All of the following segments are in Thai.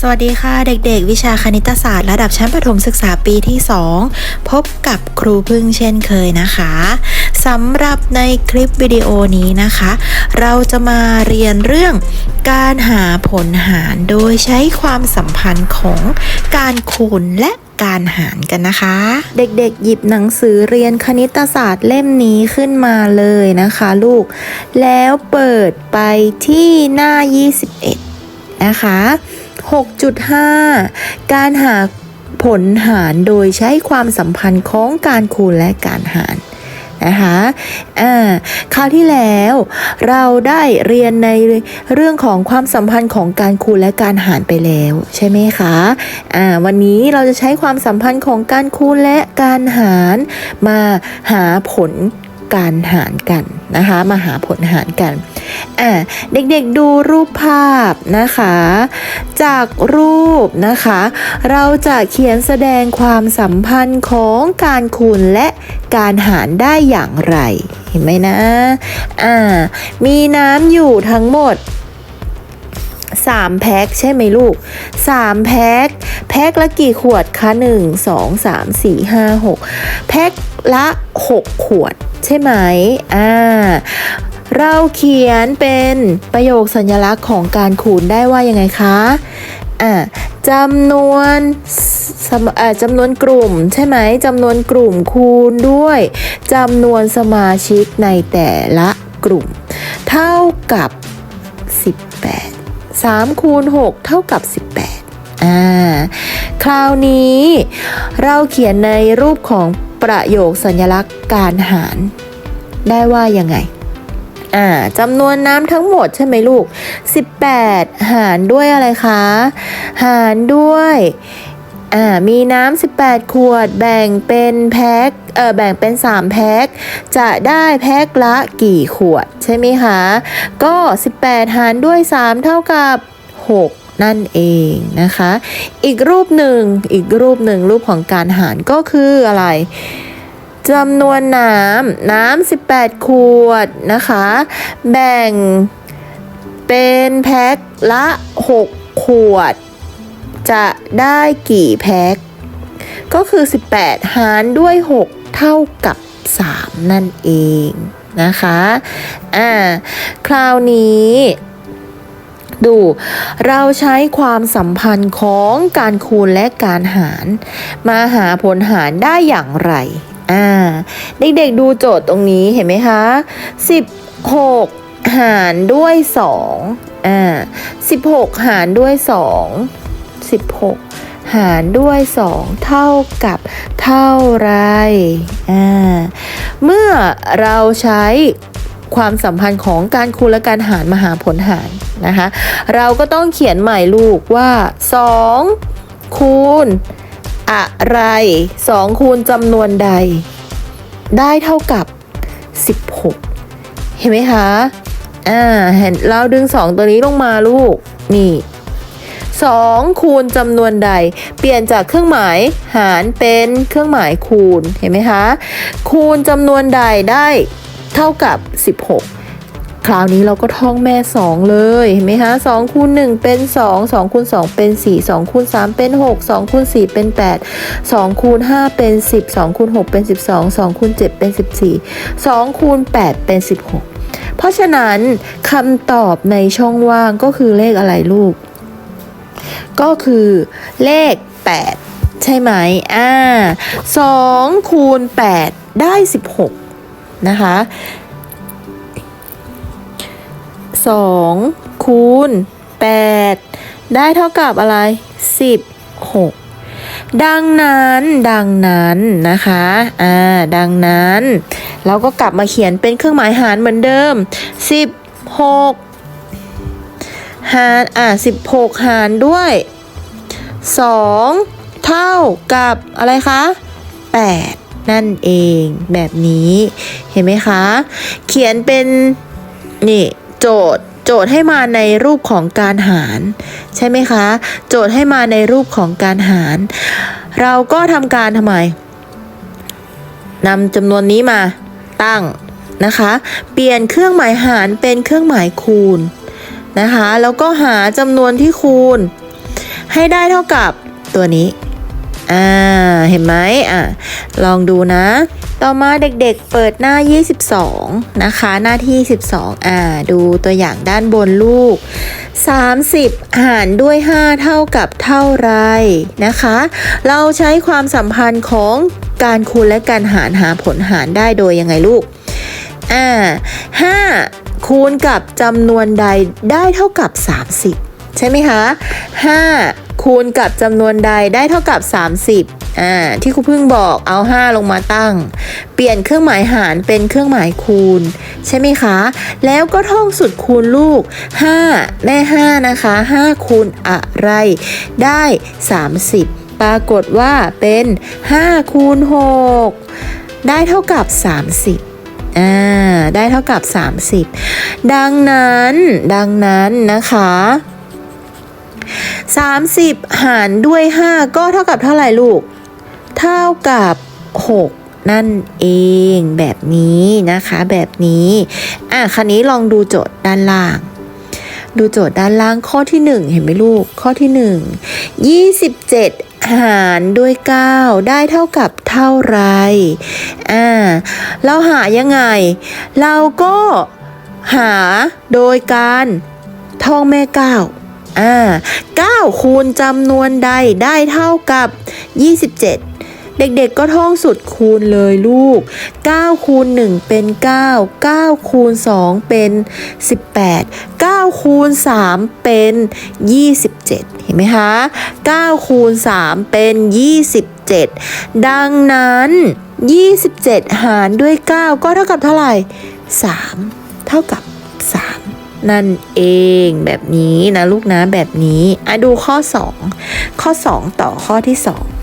สวัสดีค่ะเด็กๆ วิชาคณิตศาสตร์ระดับชั้นประถมศึกษาปีที่ 2 พบกับครูพึ่งเช่นเคยนะคะสำหรับในคลิปวิดีโอนี้นะคะ เราจะมาเรียนเรื่องการหาผลหารโดยใช้ความสัมพันธ์ของการคูณและการหารกันนะคะ เด็กๆ หยิบหนังสือเรียนคณิตศาสตร์เล่มนี้ขึ้นมาเลยนะคะลูก แล้วเปิดไปที่หน้า 21 นะคะ 6.5 การหาผลหารโดยใช้ความสัมพันธ์ของการคูณและการหารนะคะอ่าคราวที่แล้วเราได้เรียนในเรื่องของความสัมพันธ์ของการคูณและการหารไปแล้ว ใช่ไหมคะอ่าวันนี้เราจะใช้ความสัมพันธ์ของการคูณและการหาร มาหาผล การหารกันนะคะมาหาผลหารกันอ่าเด็กๆดูรูปภาพนะคะ จากรูปนะคะ เราจะเขียนแสดงความสัมพันธ์ของการคูณและการหารได้อย่างไร เห็นไหมนะอ่ามีน้ำอยู่ทั้งหมด 3 แพ็คใช่ไหมลูก 3 แพ็คแพ็คละกี่ขวดคะ 1 2 3 4 5 6 แพ็คละ 6 ขวดใช่ไหมอ่าเราเขียนเป็นประโยคสัญลักษณ์ของการคูณได้ว่ายังไงคะอ่าจำนวนจำนวนกลุ่มใช่ไหมจำนวนกลุ่มคูณด้วยจำนวนสมาชิกในแต่ละกลุ่ม เท่ากับ 18 3คูณ6เท่ากับ 18อ่าคราวนี้เราเขียนในรูปของประโยคสัญลักษณ์การหารได้ว่ายังไงอ่าจำนวนน้ำทั้งหมดใช่ไหมลูก 18 หารด้วยอะไรคะ หารด้วย อ่ามีน้ำ 18 ขวด แบ่งเป็นแพ็ค เออแบ่งเป็น 3 แพ็ค จะได้แพ็คละกี่ขวดใช่ไหมคะ ก็ 18 หารด้วย 3 เท่ากับ 6นั่นเองนะคะ อีกรูปหนึ่ง อีกรูปหนึ่งรูปของการหารก็คืออะไรจำนวนน้ำน้ำ18 ขวดนะคะ แบ่งเป็นแพ็คละ 6 ขวด จะได้กี่แพ็ค ก็คือ 18 หารด้วย 6 เท่ากับ 3 นั่นเองนะคะ อ่า คราวนี้ดูเราใช้ความสัมพันธ์ของการคูณและการหาร มาหาผลหารได้อย่างไร อ่า เด็กๆดูโจทย์ตรงนี้เห็นไหมคะ 16 หารด้วย 2 อ่า 16 หารด้วย 2 16 หารด้วย 2 เท่ากับเท่าไรอ่าเมื่อเราใช้ความสัมพันธ์ของการคูณและการหารมาหาผลหารนะคะ เราก็ต้องเขียนใหม่ลูกว่า 2 คูณ อะไร 2 คูณจำนวนใด ได้เท่ากับ 16 เห็นไหมคะ อ่าเห็นเราดึง 2 ตัวนี้ลงมาลูก นี่ 2 คูณจำนวนใด เปลี่ยนจากเครื่องหมายหารเป็นเครื่องหมายคูณเห็นไหมคะ คูณจำนวนใดได้เท่ากับ 16คราวนี้เราก็ท่องแม่ 2 เลยเห็นไหมคะ2คูณ1เป็น 2 2คูณ2เป็น 4 2คูณ3เป็น 6 2คูณ4เป็น 8 2คูณ5เป็น 10 2คูณ6เป็น 12 2คูณ7เป็น 14 2คูณ8เป็น 16 เพราะฉะนั้นคำตอบในช่องว่างก็คือเลขอะไรลูก ก็คือเลข 8 ใช่ไหมอ่า2คูณ 8 ได้ 16 นะคะ2คูณ 8 ได้เท่ากับอะไร 16 ดังนั้นดังนั้นนะคะอ่าดังนั้น เราก็กลับมาเขียนเป็นเครื่องหมายหารเหมือนเดิม 16 หารอ่า16 หารด้วย 2 เท่ากับอะไรคะ 8 นั่นเองแบบนี้เห็นไหมคะ เขียนเป็นนี่โจทย์โจทย์ให้มาในรูปของการหาร ใช่ไหมคะ โจทย์ให้มาในรูปของการหาร เราก็ทำการทำไมนำจำนวนนี้มาตั้งนะคะ เปลี่ยนเครื่องหมายหารเป็นเครื่องหมายคูณ นะคะ แล้วก็หาจำนวนที่คูณ ให้ได้เท่ากับตัวนี้ อ่า เห็นไหมอะ ลองดูนะ ต่อมาเด็กๆเปิดหน้า 22 นะคะ หน้าที่ 12 อ่า ดูตัวอย่างด้านบนลูก 30 หารด้วย 5 เท่ากับเท่าไรนะคะ เราใช้ความสัมพันธ์ของการคูณและการหารหาผลหารได้โดยยังไงลูก อ่า5 คูณกับจำนวนใดได้เท่ากับ 30 ใช่ไหมคะ 5 คูณกับจำนวนใดได้เท่ากับ 30อ่าที่ครูพึ่งบอกเอา 5 ลงมาตั้ง เปลี่ยนเครื่องหมายหารเป็นเครื่องหมายคูณ ใช่ไหมคะ แล้วก็ท่องสุดคูณลูก 5 แม่ 5 นะคะ 5 คูณอะไร ได้ 30ปรากฏว่าเป็น5คูณ6ได้เท่ากับ 30 อ่าได้เท่ากับ 30 ดังนั้นดังนั้นนะคะ 30 หารด้วย 5 ก็เท่ากับเท่าไหร่ลูก เท่ากับ 6นั่นเองแบบนี้นะคะแบบนี้อะคันนี้ลองดูโจทย์ด้านล่าง ดูโจทย์ด้านล่างข้อที่ 1 เห็นไหมลูกข้อที่ 1 27 หารด้วย 9 ได้เท่ากับเท่าไรอ่าเราหายังไง เราก็หาโดยการท่องแม่เก้าอ่า9คูณจำนวนใดได้เท่ากับ 27 เด็กๆก็ท่องสุดคูณเลยลูก 9 คูณ 1 เป็น 9 9 คูณ 2 เป็น 18 9 คูณ 3 เป็น 27 เห็นไหมคะ 9 คูณ 3 เป็น 27 ดังนั้น 27 หารด้วย 9 ก็เท่ากับเท่าไหร่ 3 เท่ากับ 3นั่นเองแบบนี้นะลูกนะแบบนี้อะดูข้อ 2 ข้อ 2 ต่อข้อที่ 2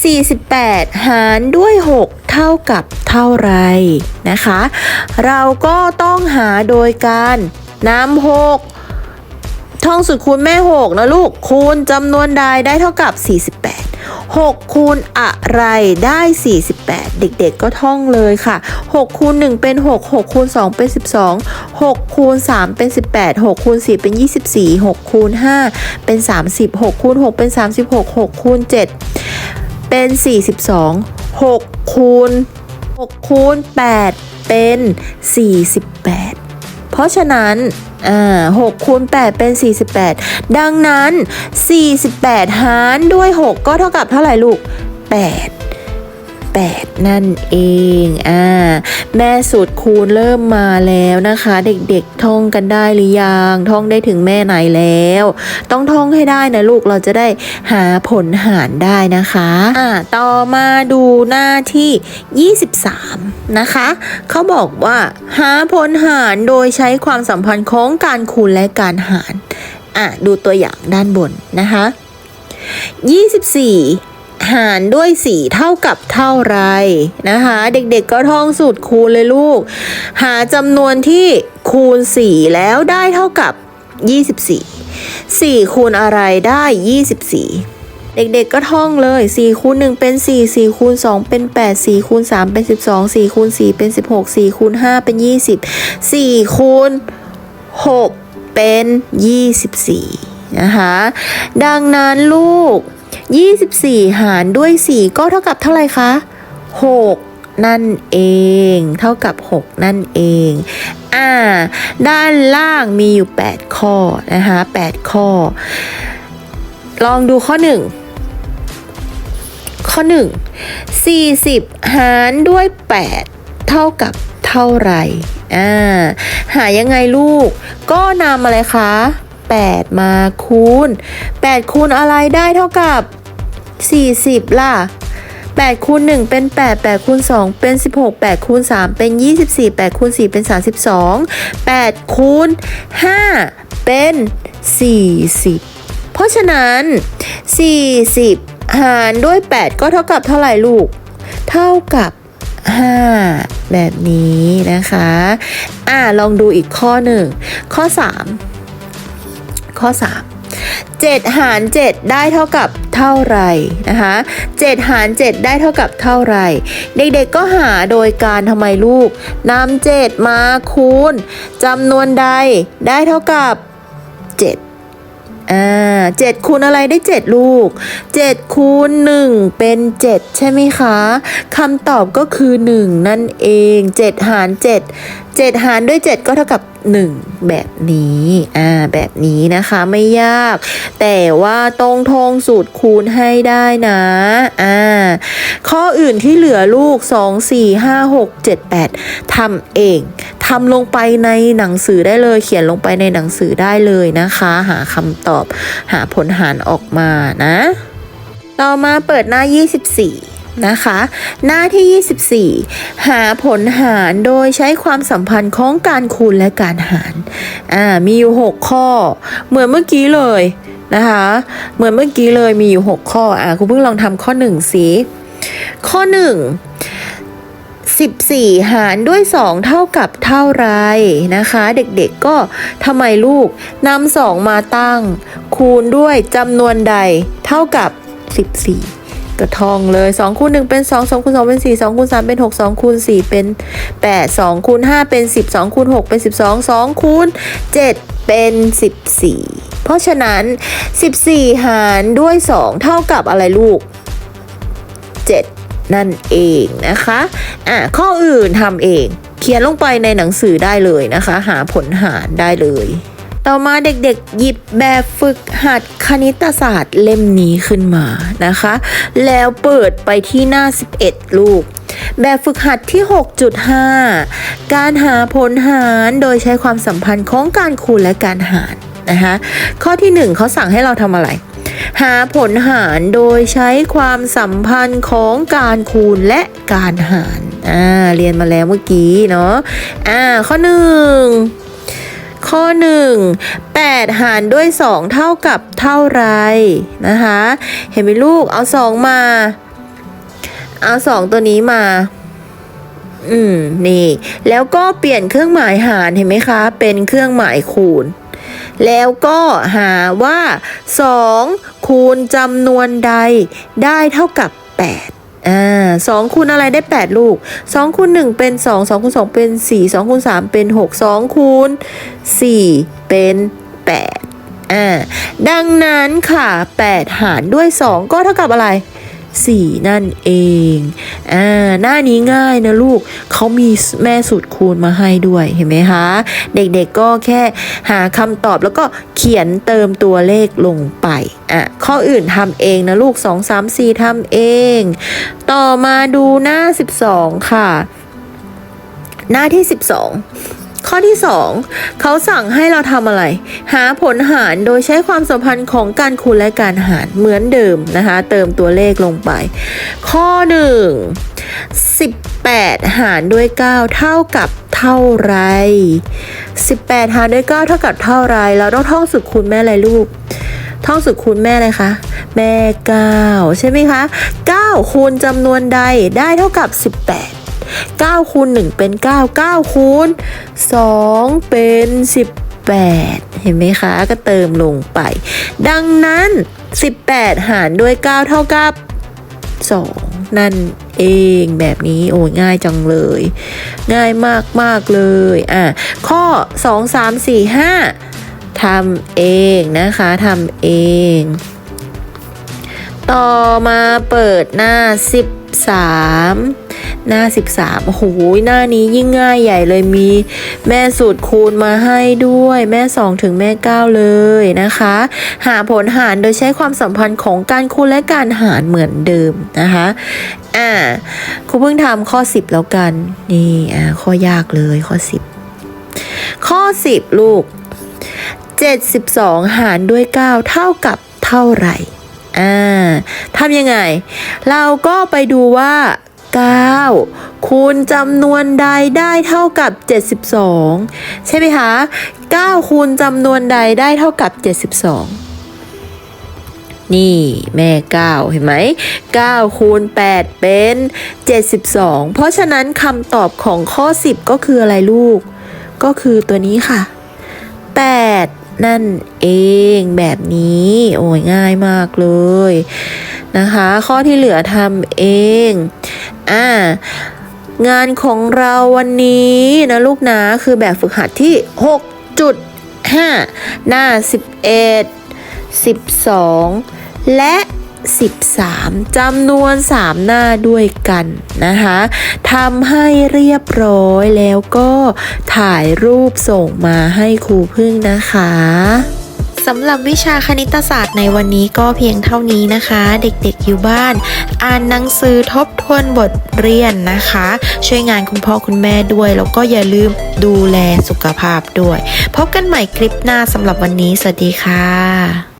48 หารด้วย 6 เท่ากับเท่าไรนะคะ เราก็ต้องหาโดยการนำ6ท่องสุดคูณแม่ 6 นะลูก คูณจำนวนใดได้เท่ากับ 48 6 คูณอะไรได้ 48 เด็กๆก็ท่องเลยค่ะ 6 คูณ 1 เป็น 6 6 คูณ 2 เป็น 12 6 คูณ 3 เป็น 18 6 คูณ 4 เป็น 24 6 คูณ 5 เป็น 30 6 คูณ 6 เป็น 36 6 คูณ 7 เป็น 42 6คูณ6คูณ8เป็น 48 เพราะฉะนั้นอ่า6คูณ8เป็น 48 ดังนั้น 48 หารด้วย 6 ก็เท่ากับเท่าไหร่ลูก 8 8 นั่นเองอ่าแม่สูตรคูณเริ่มมาแล้วนะคะ เด็กๆท่องกันได้หรือยังท่องได้ถึงแม่ไหนแล้ว ต้องท่องให้ได้นะลูกเราจะได้หาผลหารได้นะคะอ่าต่อมาดูหน้าที่ 23 นะคะเขาบอกว่า หาผลหารโดยใช้ความสัมพันธ์ของการคูณและการหารอะดูตัวอย่างด้านบนนะคะ 24 หารด้วย 4 เท่ากับเท่าไรนะคะ เด็กๆก็ท่องสูตรคูณเลยลูก หาจำนวนที่คูณ 4 แล้วได้เท่ากับ 24 4 คูณอะไรได้ 24เด็กๆก็ท่องเลย4คูณ1เป็น 4 4คูณ2เป็น 8 4คูณ3เป็น 12 4คูณ4เป็น 16 4คูณ5เป็น 20 4คูณ6เป็น 24 นะคะ ดังนั้นลูก 24 หารด้วย 4 ก็เท่ากับเท่าไหร่คะ 6 นั่นเอง เท่ากับ 6 นั่นเอง อ่า ด้านล่างมีอยู่ 8 ข้อนะคะ 8 ข้อ ลองดูข้อ 1 ข้อ 1 40 หารด้วย 8 เท่ากับเท่าไหร่ อ่า หายังไงลูก ก็นำอะไรคะ 8 มาคูณ 8 คูณอะไรได้เท่ากับ 40 ล่ะ 8 คูณ 1 เป็น 8 8 คูณ 2 เป็น 16 8 คูณ 3 เป็น 24 8 คูณ 4 เป็น 32 8 คูณ 5 เป็น 40 เพราะฉะนั้น 40 หารด้วย 8 ก็เท่ากับเท่าไหร่ลูก เท่ากับ 5 แบบนี้นะคะ อ่าลองดูอีกข้อหนึ่ง ข้อ 3 ข้อ 3 7 หาร 7 ได้เท่ากับเท่าไรนะคะ7หาร 7 ได้เท่ากับเท่าไร เด็กๆก็หาโดยการทำไมลูกนำ7มาคูณจำนวนใดได้เท่ากับ 7 อ่าเจ็ดคูณอะไรได้เจ็ดลูกเจ็ดคูณหนึ่งเป็นเจ็ดใช่ไหมคะคำตอบก็คือหนึ่งนั่นเองเจ็ดหารเจ็ดเจ็ดหารด้วยเจ็ดก็เท่ากับหนึ่งแบบนี้อ่าแบบนี้นะคะไม่ยาก แต่ว่าต้องท่องสูตรคูณให้ได้นะอ่าข้ออื่นที่เหลือลูก2 4 5 6 7 8ทำเอง ทำลงไปในหนังสือได้เลย เขียนลงไปในหนังสือได้เลยนะคะ หาคำตอบหาผลหารออกมานะ ต่อมาเปิดหน้า 24นะคะ หน้าที่ 24 หาผลหารโดยใช้ความสัมพันธ์ของการคูณและการหาร อ่า มีอยู่ 6 ข้อ เหมือนเมื่อกี้เลยนะคะ เหมือนเมื่อกี้เลยมีอยู่ 6 ข้อ อ่าคุณเพิ่งลองทำข้อ 1 สิ ข้อ 1 14 หารด้วย 2 เท่ากับเท่าไรนะคะ เด็กๆก็ทำไมลูกนำ2มาตั้ง คูณด้วยจำนวนใดเท่ากับ 14ก็ท่องเลย2คูณ1เป็น2 2คูณ2เป็น4 2คูณ3เป็น6 2คูณ4เป็น8 2คูณ5เป็น10 2คูณ6เป็น12 2คูณ7เป็น14 เพราะฉะนั้น 14 หารด้วย 2 เท่ากับอะไรลูก 7 นั่นเองนะคะอะข้ออื่นทำเอง เขียนลงไปในหนังสือได้เลยนะคะ หาผลหารได้เลย ต่อมาเด็กๆหยิบแบบฝึกหัดคณิตศาสตร์เล่มนี้ขึ้นมานะคะ แล้วเปิดไปที่หน้า 11 ลูกแบบฝึกหัดที่ 6.5 การหาผลหารโดยใช้ความสัมพันธ์ของการคูณและการหารนะคะ ข้อที่ 1เขาสั่งให้เราทำอะไร หาผลหารโดยใช้ความสัมพันธ์ของการคูณและการหารอ่าเรียนมาแล้วเมื่อกี้เนาะอ่าข้อหนึ่งข้อ 1 8 หารด้วย 2 เท่ากับเท่าไรนะคะ เห็นไหมลูกเอา 2 มา เอา 2 ตัวนี้มา อืม นี่ แล้วก็เปลี่ยนเครื่องหมายหารเห็นไหมคะ เป็นเครื่องหมายคูณ แล้วก็หาว่า 2 คูณจำนวนใดได้เท่ากับ 8อ่าสองคูณอะไรได้ 8 ลูก 2คูณ1เป็น 2 2คูณ2เป็น 4 2คูณ3เป็น 6 2คูณ4เป็น 8อ่าดังนั้นค่ะ 8 หารด้วย 2 ก็เท่ากับอะไร 4 นั่นเองอ่าหน้านี้ง่ายนะลูกเขามีแม่สูตรคูณมาให้ด้วยเห็นไหมคะ เด็กๆก็แค่หาคำตอบแล้วก็เขียนเติมตัวเลขลงไปอะข้ออื่นทำเองนะลูก 2 3 4ทำเอง ต่อมาดูหน้า 12 ค่ะ หน้าที่ 12 ข้อที่ 2 เขาสั่งให้เราทำอะไร หาผลหารโดยใช้ความสัมพันธ์ของการคูณและการหารเหมือนเดิมนะคะ เติมตัวเลขลงไป ข้อ 1 18 หารด้วย 9 เท่ากับเท่าไร 18 หารด้วย 9 เท่ากับเท่าไร เราต้องท่องสูตรคูณแม่อะไรลูกท่องสูตรคูณแม่อะไรคะ แม่ 9 ใช่ไหมคะ 9 คูณจำนวนใดได้เท่ากับ 18 9คูณ1เป็น 9 9คูณ2เป็น 18 เห็นไหมคะ ก็เติมลงไป ดังนั้น 18 หารด้วย 9 เท่ากับ 2 นั่นเองแบบนี้โอ้ยง่ายจังเลย ง่ายมากมากๆเลยอะข้อ 2 3 4 5ทำเองนะคะทำเอง ต่อมาเปิดหน้า 13 หน้า 13โอ้โหหน้านี้ยิ่งง่ายใหญ่เลยมี แม่สูตรคูณมาให้ด้วย แม่ 2 ถึงแม่ 9 เลยนะคะ หาผลหารโดยใช้ความสัมพันธ์ของการคูณและการหารเหมือนเดิมนะคะอ่าครูเพิ่งทำข้อ 10 แล้วกัน นี่อ่าข้อยากเลยข้อ 10 ข้อ 10 ลูก 72 หารด้วย 9 เท่ากับเท่าไหร่อ่าทำยังไง เราก็ไปดูว่า 9 คูณจำนวนใดได้เท่ากับ 72 ใช่ไหมคะ 9 คูณจำนวนใดได้เท่ากับ 72นี่แม่ 9 เห็นไหม9คูณ8เป็น 72 เพราะฉะนั้นคำตอบของข้อ 10 ก็คืออะไรลูก ก็คือตัวนี้ค่ะ 8 นั่นเองแบบนี้ โอ้ยง่ายมากเลยนะคะ ข้อที่เหลือทำเองอ่างานของเราวันนี้นะลูกนะคือแบบฝึกหัดที่ 6.5 หน้า 11 12 และ 13จำนวน 3 หน้าด้วยกันนะคะทำให้เรียบร้อยแล้วก็ถ่ายรูปส่งมาให้ครูพึ่งนะคะสำหรับวิชาคณิตศาสตร์ในวันนี้ก็เพียงเท่านี้นะคะ เด็กๆอยู่บ้าน อ่านหนังสือทบทวนบทเรียนนะคะ ช่วยงานคุณพ่อคุณแม่ด้วย แล้วก็อย่าลืมดูแลสุขภาพด้วย พบกันใหม่คลิปหน้าสำหรับวันนี้ สวัสดีค่ะ